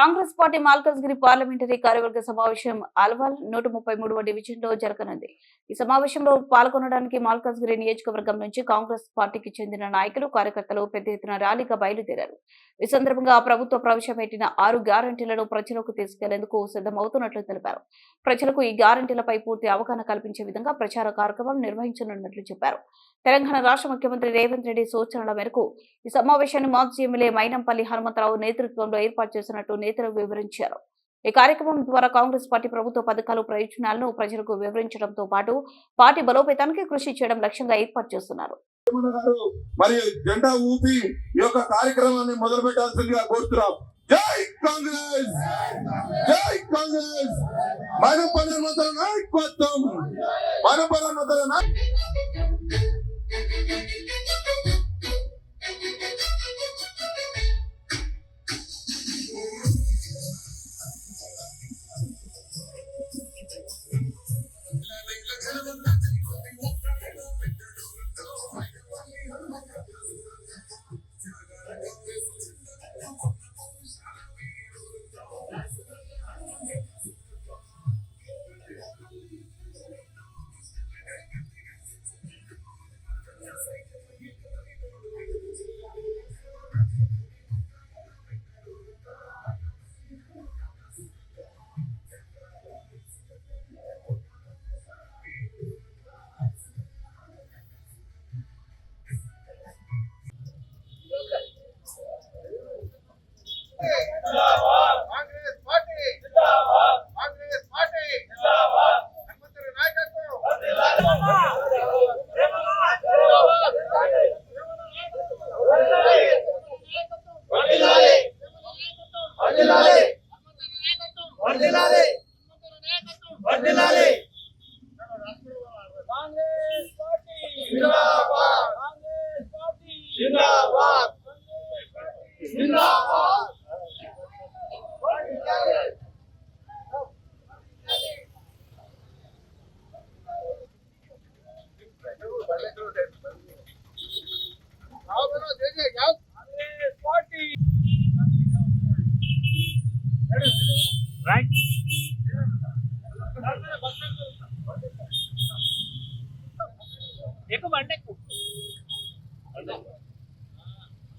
Congress party మాల్కస్గిరి parliamentary కార్యవర్గ సమావేశం అల్వాల్ నూట ముప్పై మూడవ డివిజన్లో జరగనుంది. ఈ సమావేశంలో పాల్గొనడానికి మాల్కస్గిరి నియోజకవర్గం నుంచి కాంగ్రెస్ పార్టీకి చెందిన నాయకులు కార్యకర్తలు పెద్ద ఎత్తున ర్యాలీగా బయలుదేరారు. ఈ సందర్భంగా ప్రభుత్వ ప్రవేశపెట్టిన ఆరు గ్యారంటీలను ప్రజలకు తీసుకెళ్ళేందుకు సిద్దమవుతున్నట్లు తెలిపారు. ప్రజలకు ఈ గ్యారంటీలపై పూర్తి అవగాహన కల్పించే విధంగా ప్రచార కార్యక్రమాలు నిర్వహించనున్నట్లు చెప్పారు. తెలంగాణ రాష్ట్ర ముఖ్యమంత్రి రేవంత్ రెడ్డి సూచనల మేరకు ఈ సమావేశాన్ని మాజీ ఎమ్మెల్యే మైనంపల్లి హనుమంతరావు నేతృత్వంలో ఏర్పాటు చేసినట్టు నేతలు వివరించారు. ఈ కార్యక్రమం ద్వారా కాంగ్రెస్ పార్టీ ప్రభుత్వ పథకాలు ప్రయోజనాలను ప్రజలకు వివరించడంతో పాటు పార్టీ బలోపేతానికి కృషి చేయడం లక్ష్యంగా ఏర్పాటు చేస్తున్నారు. మరియు జెండా ఊపి ఈ యొక్క కార్యక్రమాన్ని మొదలు పెట్టాల్సిందిగా కోరుతున్నాం. జై కాంగ్రెస్! జై కాంగ్రెస్! మనపల్లి మంత్ర నాయకత్వం! మనపల్లి మంత్ర నాయకత్వం!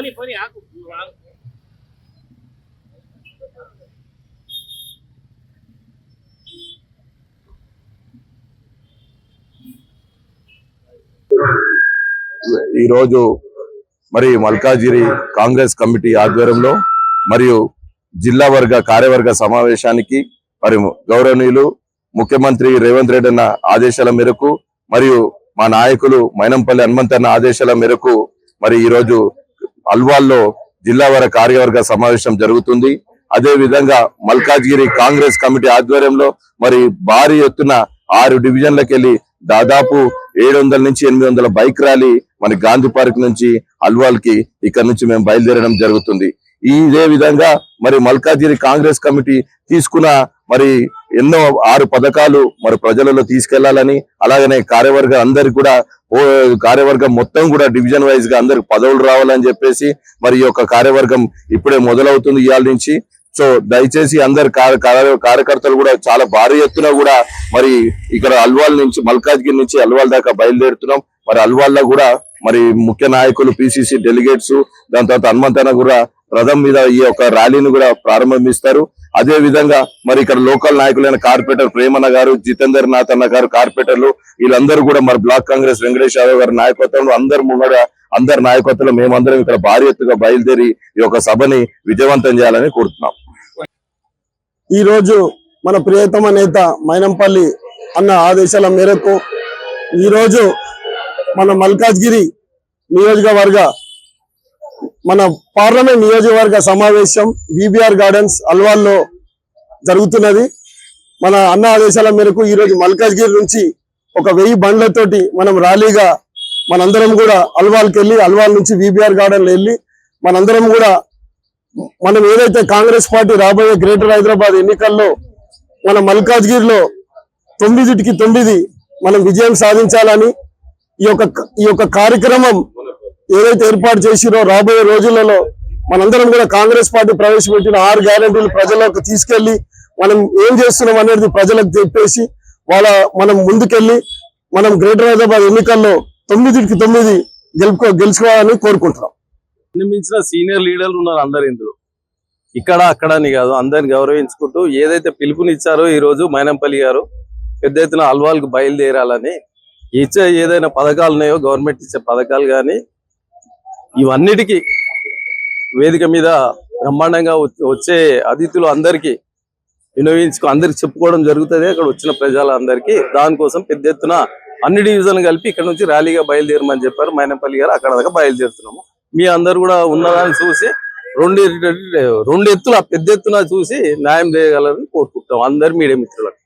పోనీ పోనీ ఆకు ఈరోజు ఈ రోజు మరి మల్కాజిరి కాంగ్రెస్ కమిటీ ఆధ్వర్యంలో మరియు జిల్లా వర్గ కార్యవర్గ సమావేశానికి మరి గౌరవనీయులు ముఖ్యమంత్రి రేవంత్ రెడ్డి అన్న ఆదేశాల మేరకు మరియు మా నాయకులు మైనంపల్లి హనుమంతన్న ఆదేశాల మేరకు మరి ఈ రోజు అల్వాల్లో జిల్లా కార్యవర్గ సమావేశం జరుగుతుంది. అదే విధంగా మల్కాజ్గిరి కాంగ్రెస్ కమిటీ ఆధ్వర్యంలో మరి భారీ ఎత్తున ఆరు డివిజన్లకు వెళ్ళి దాదాపు ఏడు వందల నుంచి ఎనిమిది వందల బైక్ ర్యాలీ మన గాంధీ పార్క్ నుంచి అల్వాల్కి ఇక్కడ నుంచి మేము బయలుదేరడం జరుగుతుంది. ఇదే విధంగా మరి మల్కాజ్గిరి కాంగ్రెస్ కమిటీ తీసుకున్న మరి ఎన్నో ఆరు పథకాలు మరి ప్రజలలో తీసుకెళ్ళాలని అలాగనే కార్యవర్గ అందరికి కూడా ఓ కార్యవర్గం మొత్తం కూడా డివిజన్ వైజ్గా అందరికి పదవులు రావాలని చెప్పేసి మరి ఈ యొక్క కార్యవర్గం ఇప్పుడే మొదలవుతుంది ఇవాళ నుంచి. సో దయచేసి అందరు కార్య- కార్య- కార్యకర్తలు కూడా చాలా భారీ ఎత్తున కూడా మరి ఇక్కడ అల్వాల్ నుంచి మల్కాజ్గిరి నుంచి అల్వాల్ దాకా బయలుదేరుతున్నాం. మరి అల్వాల్లో కూడా మరి ముఖ్య నాయకులు పిసిసి డెలిగేట్స్ దాని తర్వాత హనుమంతన కూడా రథం మీద ఈ యొక్క ర్యాలీని కూడా ప్రారంభిస్తారు. అదే విధంగా మరి ఇక్కడ లోకల్ నాయకులైన కార్పొరేటర్ ప్రేమన్న గారు జితేందర్ నాథ్ అన్న గారు కార్పొరేటర్లు వీళ్ళందరూ కూడా మరి బ్లాక్ కాంగ్రెస్ వెంకటేష్ యాదవ్ గారి నాయకత్వంలో అందరు ముంగడ అందరి నాయకత్వంలో మేమందరం ఇక్కడ భారీ ఎత్తుగా బయలుదేరి ఈ యొక్క సభని విజయవంతం చేయాలని కోరుతున్నాం. ఈ రోజు మన ప్రియతమ నేత మైనంపల్లి అన్న ఆదేశాల మేరకు ఈ రోజు మన మల్కాజ్గిరి నియోజకవర్గ మన పార్లమెంట్ నియోజకవర్గ సమావేశం విబిఆర్ గార్డెన్స్ అల్వాల్లో జరుగుతున్నది. మన అన్న ఆదేశాల మేరకు ఈ రోజు మల్కాజ్గిరి నుంచి ఒక వెయ్యి బండ్లతోటి మనం ర్యాలీగా మనందరం కూడా అల్వాల్కి వెళ్ళి అల్వాల్ నుంచి విబిఆర్ గార్డెన్ వెళ్ళి మనందరం కూడా మనం ఏదైతే కాంగ్రెస్ పార్టీ రాబోయే గ్రేటర్ హైదరాబాద్ ఎన్నికల్లో మన మల్కాజ్గిరిలో తొమ్మిదిటికి తొమ్మిది మనం విజయం సాధించాలని ఈ యొక్క ఈ యొక్క కార్యక్రమం ఏదైతే ఏర్పాటు చేసిరో రాబోయే రోజులలో మనందరం కూడా కాంగ్రెస్ పార్టీ ప్రవేశపెట్టిన ఆరు గ్యారంటీలు ప్రజలకు తీసుకెళ్ళి మనం ఏం చేస్తున్నాం అనేది ప్రజలకు చెప్పేసి వాళ్ళ మనం ముందుకెళ్ళి మనం గ్రేటర్ హైదరాబాద్ ఎన్నికల్లో తొమ్మిదికి తొమ్మిది గెలుపుకో గెలుచుకోవాలని కోరుకుంటున్నాం. నిర్మించిన సీనియర్ లీడర్లు ఉన్నారు అందరు ఇందులో. ఇక్కడ అక్కడ అని కాదు అందరిని గౌరవించుకుంటూ ఏదైతే పిలుపునిచ్చారో ఈ రోజు మైనంపల్లి గారు పెద్ద ఎత్తున అల్వాల్కు బయలుదేరాలని ఇచ్చే ఏదైనా పథకాలు ఉన్నాయో గవర్నమెంట్ ఇచ్చే పథకాలు కానీ ఇవన్నిటికీ వేదిక మీద బ్రహ్మాండంగా వచ్చే- అతిథులు అందరికీ వినియోగించుకు అందరికి చెప్పుకోవడం జరుగుతుంది. అక్కడ వచ్చిన ప్రజలందరికీ దానికోసం పెద్ద ఎత్తున అన్ని డివిజన్లు కలిపి ఇక్కడ నుంచి ర్యాలీగా బయలుదేరమని చెప్పారు. మైనపల్లి గారు అక్కడ దాకా బయలుదేరుతున్నాము. మీ అందరు కూడా ఉన్నదాన్ని చూసి రెండు రెండు ఎత్తుల పెద్ద ఎత్తున చూసి న్యాయం చేయగలరని కోరుకుంటాం అందరు మీడియా మిత్రులకు.